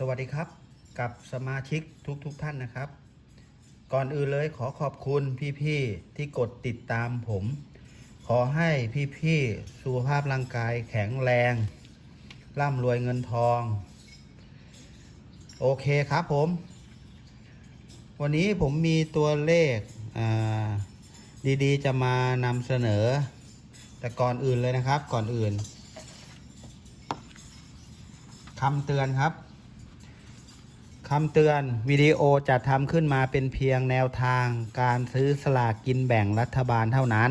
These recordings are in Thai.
สวัสดีครับกับสมาชิกทุกๆทท่านนะครับ ก่อนอื่นเลยขอขอบคุณพี่ๆที่กดติดตามผม ขอให้พี่ๆสุขภาพร่างกายแข็งแรง ร่ำรวยเงินทอง โอเคครับผม วันนี้ผมมีตัวเลขดีๆ จะมานำเสนอ แต่ก่อนอื่นเลยนะครับก่อนอื่นคำเตือนครับ คำเตือนวิดีโอจะทำขึ้นมาเป็นเพียงแนวทางการซื้อสลากกินแบ่งรัฐบาลเท่านั้น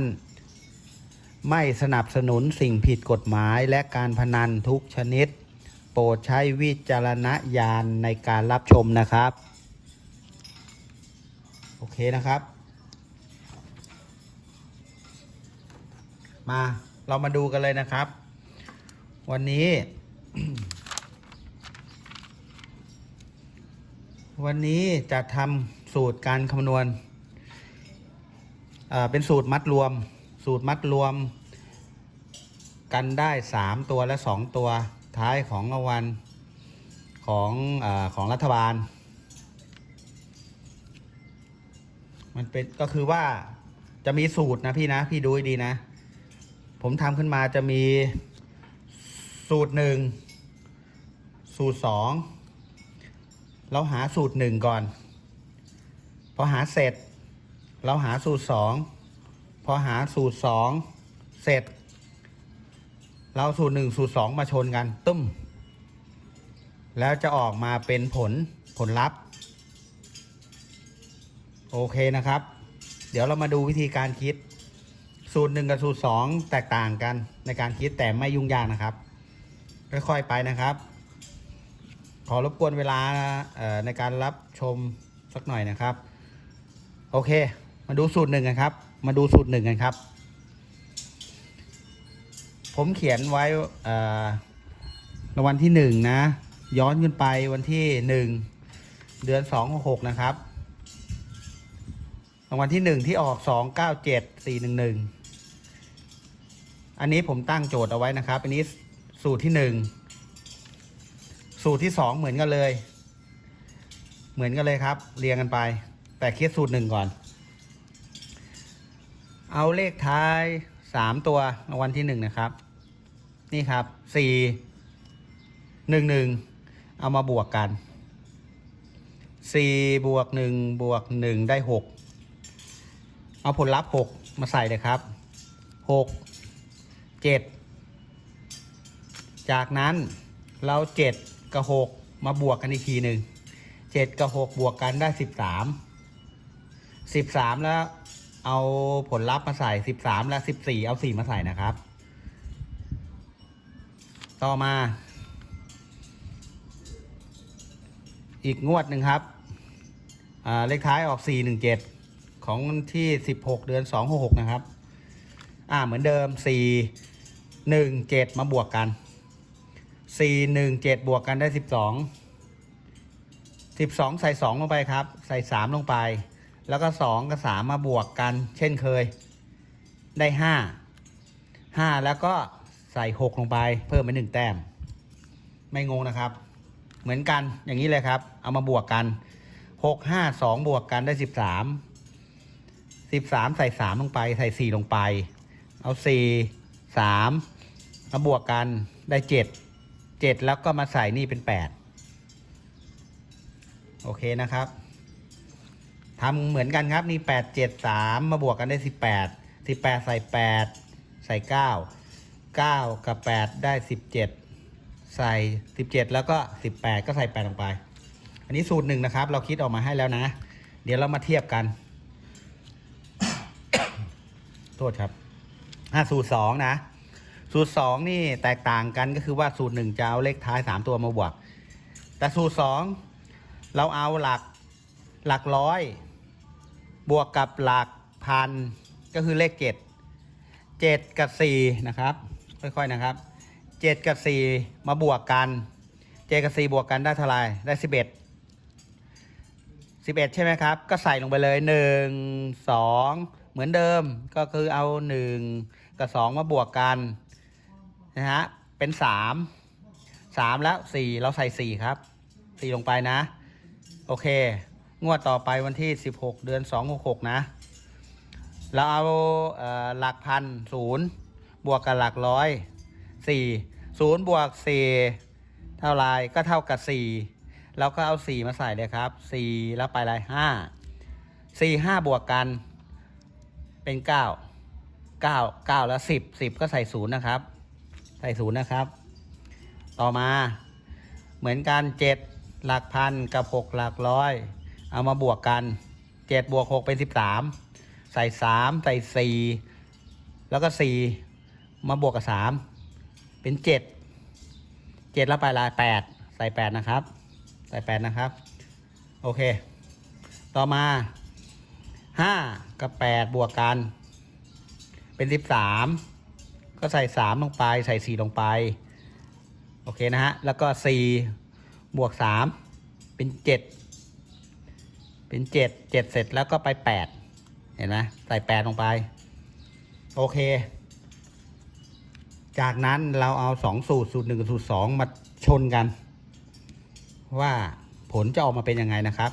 ไม่สนับสนุนสิ่งผิดกฎหมายและการพนันทุกชนิด โปรดใช้วิจารณญาณในการรับชมนะครับ โอเคนะครับ มาเรามาดูกันเลยนะครับ วันนี้ วันนี้จะทำสูตรการคำนวณเป็นสูตรมัดรวม สูตรมัดรวม กันได้สามตัวและสองตัวท้ายของรางวัลของอของรัฐบาล มันเป็นก็คือว่าจะมีสูตรนะพี่นะพี่ดูให้ดีนะ ผมทำขึ้นมาจะมีสูตรหนึ่งสูตรสอง เราหาสูตรหนึ่งก่อน พอหาเสร็จ เราหาสูตรสองพอหาสูตรสองเสร็จ เราสูตรหนึ่งสูตรสองมาชนกันตึ้ม แล้วจะออกมาเป็นผลผลลัพธ์ โอเคนะครับ เดี๋ยวเรามาดูวิธีการคิด สูตรหนึ่งกับสูตรสองแตกต่างกันในการคิดแต่ไม่ยุ่งยากนะครับ ค่อยๆไปนะครับ ขอรบกวนเวลาในการรับชมสักหน่อยนะครับ โอเค มาดูสูตรหนึ่งกันครับ มาดูสูตรหนึ่งกันครับ ผมเขียนไว้รางวัลที่หนึ่งนะ ย้อนขึ้นไปวันที่หนึ่งเดือนสองหกนะครับรางวัลที่หนึ่งที่ออกสองเก้าเจ็ดสี่หนึ่งหนึ่งอันนี้ผมตั้งโจทย์เอาไว้นะครับ อันนี้สูตรที่หนึ่ง สูตรที่สองเหมือนกันเลย เหมือนกันเลยครับ เรียงกันไป แต่คิดสูตรหนึ่งก่อน เอาเลขท้ายสามตัวรางวัลที่หนึ่งนะครับ นี่ครับสี่หนึ่งหนึ่งเอามาบวกกันสี่บวกหนึ่งบวกหนึ่งได้หกเอาผลลัพธ์หกมาใส่เลยครับหกเจ็ดจากนั้นเราเจ็ด กับหกมาบวกกันอีกทีหนึ่งเจ็ดกับหกบวกกันได้สิบสามสิบสามแล้วเอาผลลัพธ์มาใส่สิบสามแล้วสิบสี่เอาสี่มาใส่นะครับ ต่อมา อีกงวดหนึ่งครับอ่าเลขท้ายออกสี่หนึ่งเจ็ดของวันที่16เดือน266นะครับ อ่าเหมือนเดิม4 1 7มาบวกกัน 4 1 7บวกกันได้12 12ใส่2ลงไปครับ ใส่3ลงไป แล้วก็2กับ3มมาบวกกัน เช่นเคย ได้5 5แล้วก็ใส่6ลงไปเพิ่มไป1แต้ม ไม่งงนะครับ เหมือนกันอย่างนี้เลยครับ เอามาบวกกัน6 5 2บวกกันได้13สิบสามใส่สามลงไป ใส่สี่ลงไป เอาสี่สามมาบวกกันได้เจ็ด เจ็ดแล้วก็มาใส่นี่เป็นแปดโอเคนะครับทำเหมือนกันครับนี่แปดเจ็ดสามมาบวกกันได้สิบแปดสิบแปดใส่แปดใส่เก้าเก้ากับแปดได้สิบเจ็ดใส่สิบเจ็ดแล้วก็สิบแปดก็ใส่แปดลงไป อันนี้สูตรหนึ่งนะครับ เราคิดออกมาให้แล้วนะ เดี๋ยวเรามาเทียบกัน โทษครับอะสูตรสองนะ สูตรสองนี่แตกต่างกันก็คือว่าสูตรหนึ่งจะเอาเลขท้ายสามตัวมาบวก แต่สูตรสองเราเอาหลักหลักร้อย บวกกับหลักพันก็คือเลขเจ็ดเจ็ดกับสี่นะครับ ค่อยๆนะครับเจ็ดกับสี่มาบวกกันเจ็ดกับสี่บวกกันได้เท่าไหร่ได้สิบเอ็ดสิบเอ็ดใช่ไหมครับ ก็ใส่ลงไปเลยหนึ่งสองเหมือนเดิมก็คือเอาหนึ่งกับสองมาบวกกัน นะฮะเป็นสามสามแล้วสี่เราใส่สี่ครับสี่ลงไปนะ โอเค งวดต่อไปวันที่16เดือน266นะ เราเอาหลักพันศูนย์บวกกับหลักร้อยสี่ศูนย์บวกสี่เท่าไรก็เท่ากับสี่เราก็เอาสี่มาใส่เลยครับสี่แล้วไปอะไรห้าสี่ห้าบวกกันเป็นเก้าเก้าเก้าแล้วสิบสิบก็ใส่ศูนย์นะครับ ใส่ศูนย์นะครับ ต่อมาเหมือนกันเจ็ดหลักพันกับหกหลักร้อย เอามาบวกกันเจ็ดบวกหกเป็นสิบสามใส่สามใส่สี่แล้วก็สี่มาบวกกับสามเป็นเจ็ดเจ็ดแล้วไปลายแปดใส่แปดนะครับ ใส่แปดนะครับ โอเค ต่อมาห้ากับแปดบวกกัน เป็นสิบสาม ก็ใส่สามลงไปใส่สี่ลงไป โอเคนะฮะ แล้วก็สี่บวกสามเป็นเจ็ดเป็นเจ็ดเจ็ดเสร็จแล้วก็ไปแปดเห็นไหมใส่แปดลงไป โอเค จากนั้นเราเอาสองสูตรสูตรหนึ่งกับสูตรสองมาชนกัน ว่าผลจะออกมาเป็นยังไงนะครับ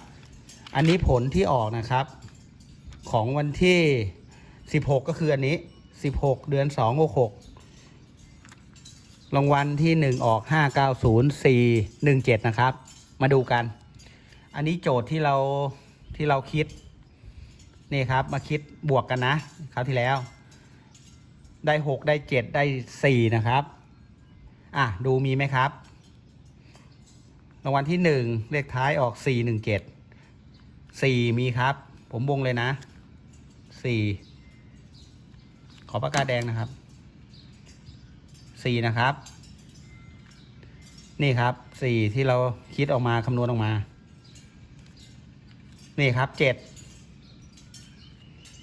อันนี้ผลที่ออกนะครับ ของวันที่16ก็คืออันนี้ 16เดือน2 6 6รางวัลที่1ออก590417นะครับ มาดูกัน อันนี้โจทย์ที่เราที่เราคิด นี่ครับมาคิดบวกกันนะคราวที่แล้ว ได้6ได้7ได้4นะครับ อะ ดูมีไหมครับ รางวัลที่1เลขท้ายออก417 4มีครับ ผมวงเลยนะ4ข อปากกาแดงนะครับ 4 นะครับ นี่ครับ 4 ที่เราคิดออกมาคำนวณออกมา นี่ครับ 7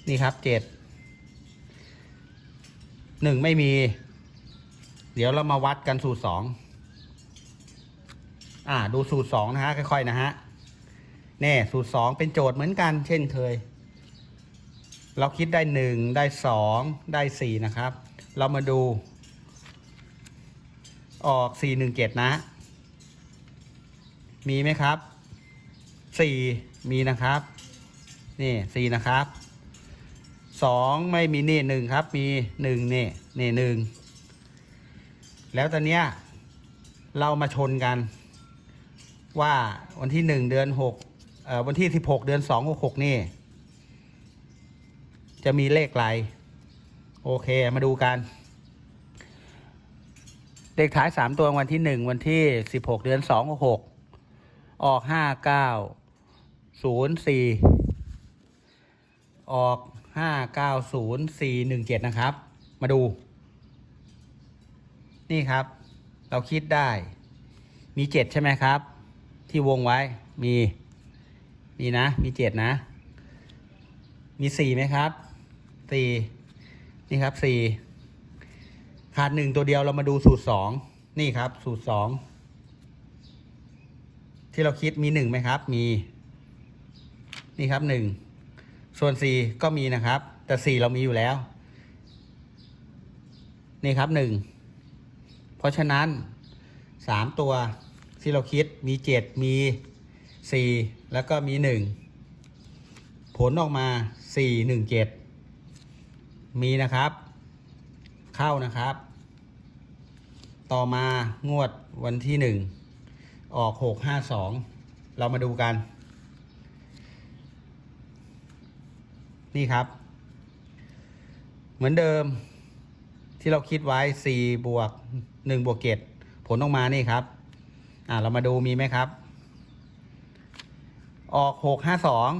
นี่ครับ 7 1 ไม่มี เดี๋ยวเรามาวัดกันสูตร 2 อ่า ดูสูตร 2 นะฮะ ค่อย ๆ นะฮะ แน่ สูตร 2 เป็นโจทย์เหมือนกันเช่นเคย เราคิดได้ 1 ได้ 2 ได้ 4 นะครับ เรามาดู ออก 417 นะ มีไหมครับ 4 มีนะครับ นี่4นะครับ 2 ไม่มีนี่1ครับ มี 1 นี่นี่1แล้วตอนเนี้ยเรามาชนกัน ว่าวันที่ 1 เดือน6เอ่อวันที่ 16 เดือน2 6 6นี่ จะมีเลขอะไร โอเคมาดูกัน เลขท้าย3ตัววันที่1วันที่16เดือน2 6ออก5 9 0 4ออก5 9 0 4 1 7นย์สี่หนึ่งเจ็ดนะครับ มาดู นี่ครับ เราคิดได้ มี7ใช่ไหมครับ ที่วงไว้มี มีนะ มี7นะ มี4ไหมครับ สี่นี่ครับสี่ขาดหนึ่งตัวเดียวเรามาดูสูตรสองนี่ครับ สูตรสองที่เราคิดมีหนึ่งไหมครับ มี นี่ครับหนึ่งส่วนสี่ก็มีนะครับ แต่สี่เรามีอยู่แล้ว นี่ครับหนึ่งเพราะฉะนั้นสามตัวที่เราคิดมีเจ็ดมีสี่แล้วก็มีหนึ่งผลออกมาสี่หนึ่งเจ็ด มีนะครับ เข้านะครับ ต่อมางวดวันที่หนึ่งออกหกห้าสองเรามาดูกัน นี่ครับ เหมือนเดิมที่เราคิดไว้สี่บวกหนึ่งบวกเจ็ดผลออกมานี่ครับ อ่าเรามาดูมีไหมครับ ออกหกห้าสอง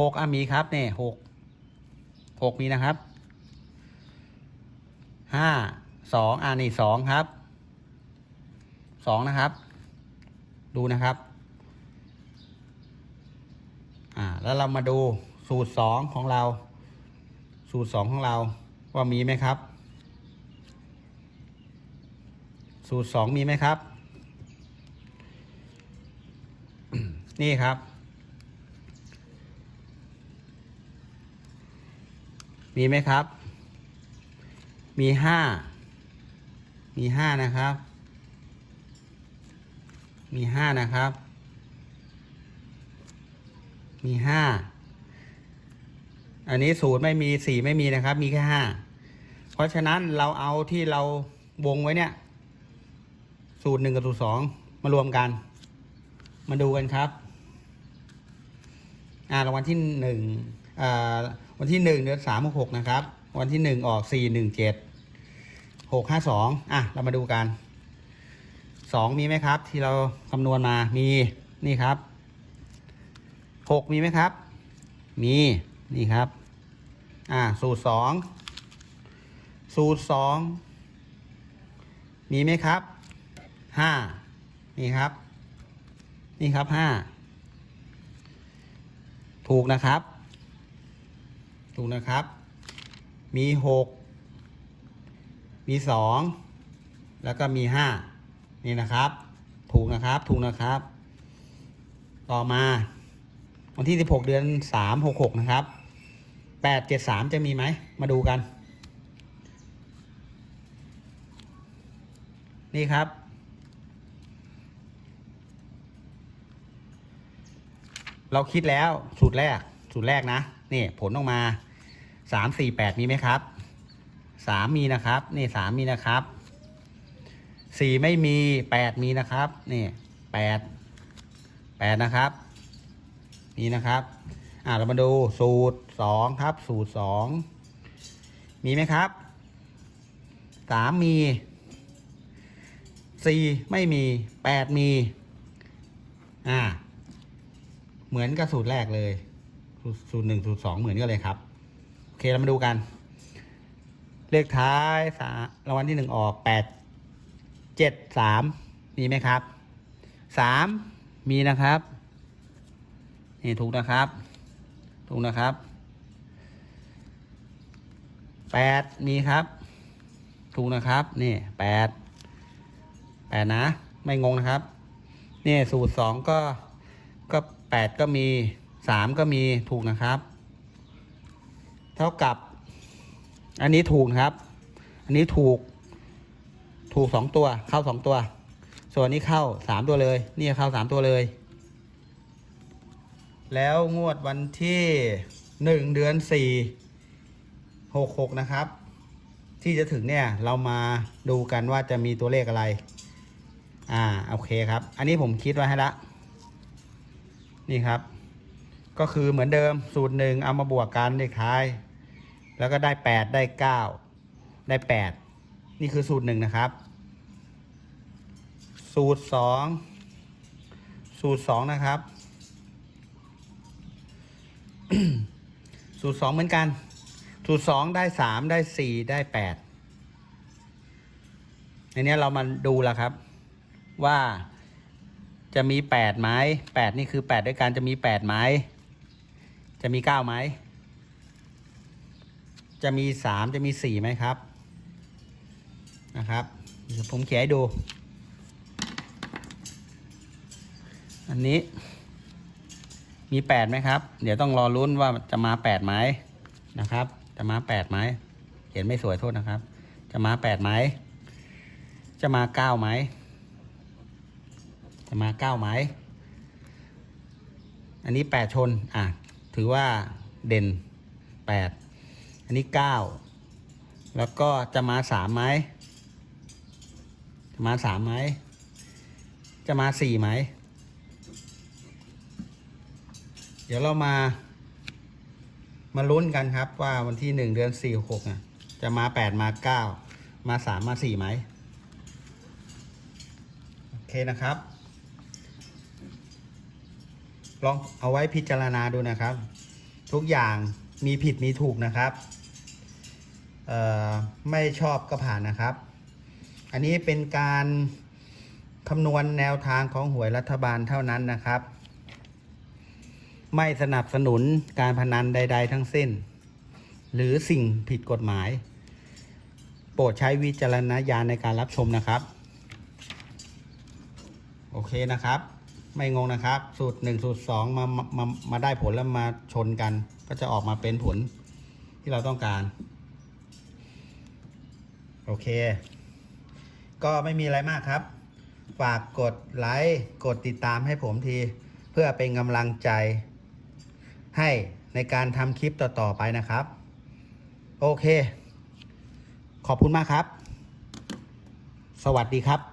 หกอมีครับเนี่ยหก หกมีนะครับห้าสองอ่านี่สองครับสองนะครับ ดูนะครับอ่าแล้วเรามาดูสูตรสองของเรา สูตรสองของเราว่ามีไหมครับ สูตรสองมีไหมครับ นี่ครับ มีไหมครับ มีห้า มีห้านะครับ มีห้านะครับ มีห้า อันนี้ศูนย์ไม่มีสี่ไม่มีนะครับ มีแค่ห้า เพราะฉะนั้นเราเอาที่เราวงไว้เนี่ย สูตรหนึ่งกับสูตรสองมารวมกัน มาดูกันครับ อ่ารางวัลที่หนึ่งอ่า วันที่หนึ่งเดือนสามหกนะครับ วันที่หนึ่งออกสี่หนึ่งเจ็ดหกห้าสองอะ เรามาดูกันสองมีไหมครับ ที่เราคำนวณมามีนี่ครับหกมีไหมครับ มีนี่ครับ อ่า สูตรสองสูตรสองมีไหมครับห้านี่ครับ นี่ครับห้าถูกนะครับ ถูกนะครับ มีหกมีสองแล้วก็มีห้านี่นะครับ ถูกนะครับ ถูกนะครับ ต่อมาวันที่16เดือน3 66นะครับ8 7 3จะมีไหม มาดูกัน นี่ครับเราคิดแล้วสูตรแรกสูตรแรกนะ นี่ผลออกมา3 4 8มีไหมครับ3มีนะครับนี่3มีนะครับ4ไม่มี8มีนะครับนี่8 8นะครับนี่นะครับอ่าเรามาดูสูตรสองครับสูตรสองมีไหมครับสามมีสี่ไม่มีแปดมีอ่าเหมือนกับสูตรแรกเลย สูตรหนึ่งสูตรสองเหมือนกันเลยครับ โอเคเรามาดูกัน เลขท้ายสารางวัลที่หนึ่งออกแปดเจ็ดสามมีไหมครับสามมีนะครับนี่ถูกนะครับ ถูกนะครับแปดมีครับ ถูกนะครับนี่แปดแปดนะ ไม่งงนะครับ นี่สูตรสองก็ก็แปดก็มี สามก็มีถูกนะครับ เท่ากับ อันนี้ถูกครับ อันนี้ถูก ถูกสองตัว เข้าสองตัว ส่วนนี้เข้าสามตัวเลย นี่เข้าสามตัวเลย แล้วงวดวันที่หนึ่งเดือนสี่หกหกนะครับ ที่จะถึงเนี่ยเรามาดูกันว่าจะมีตัวเลขอะไร อ่าโอเคครับ อันนี้ผมคิดไว้ให้ละ นี่ครับ ก็คือเหมือนเดิมสูตรหนึ่งเอามาบวกกันเลขท้าย แล้วก็ได้แปดได้เก้าได้แปดนี่คือสูตรหนึ่งนะครับ สูตรสองสูตรสองนะครับ สูตรสองเหมือนกัน สูตรสองได้สามได้สี่ได้แปดในนี้เรามาดูแล้วครับ ว่าจะมีแปดไหมแปดนี่คือแปดด้วยกันจะมีแปดไหม จะมีเก้าไหม จะมีสามจะมีสี่ไหมครับ นะครับเดี๋ยวผมเขียนให้ดู อันนี้ มีแปดไหมครับ เดี๋ยวต้องรอลุ้นว่าจะมาแปดไหมนะครับ จะมาแปดไหมเขียนไม่สวยโทษนะครับ จะมาแปดไหม จะมาเก้าไหม จะมาเก้าไหม อันนี้แปดชน อะ ถือว่าเด่นแปดอันนี้เก้าแล้วก็จะมาสามไหมจะมาสามไหมจะมาสี่ไหม เดี๋ยวเรามา มาลุ้นกันครับว่าวันที่หนึ่งเดือนสี่หกอะจะมาแปดมาเก้ามาสามมาสี่ไหม โอเคนะครับ ลองเอาไว้พิจารณาดูนะครับ ทุกอย่างมีผิดมีถูกนะครับไม่ชอบก็ผ่านนะครับ อันนี้เป็นการคำนวณแนวทางของหวยรัฐบาลเท่านั้นนะครับ ไม่สนับสนุนการพนันใด ๆ ทั้งสิ้น หรือสิ่งผิดกฎหมาย โปรดใช้วิจารณญาณในการรับชมนะครับ โอเคนะครับ ไม่งงนะครับ สูตร1สูตร2มามามามาได้ผลแล้วมาชนกัน ก็จะออกมาเป็นผลที่เราต้องการ โอเค ก็ไม่มีอะไรมากครับ ฝากกดไลค์กดติดตามให้ผมที เพื่อเป็นกำลังใจ ให้ในการทำคลิปต่อ ๆ ไปนะครับ โอเค ขอบคุณมากครับ สวัสดีครับ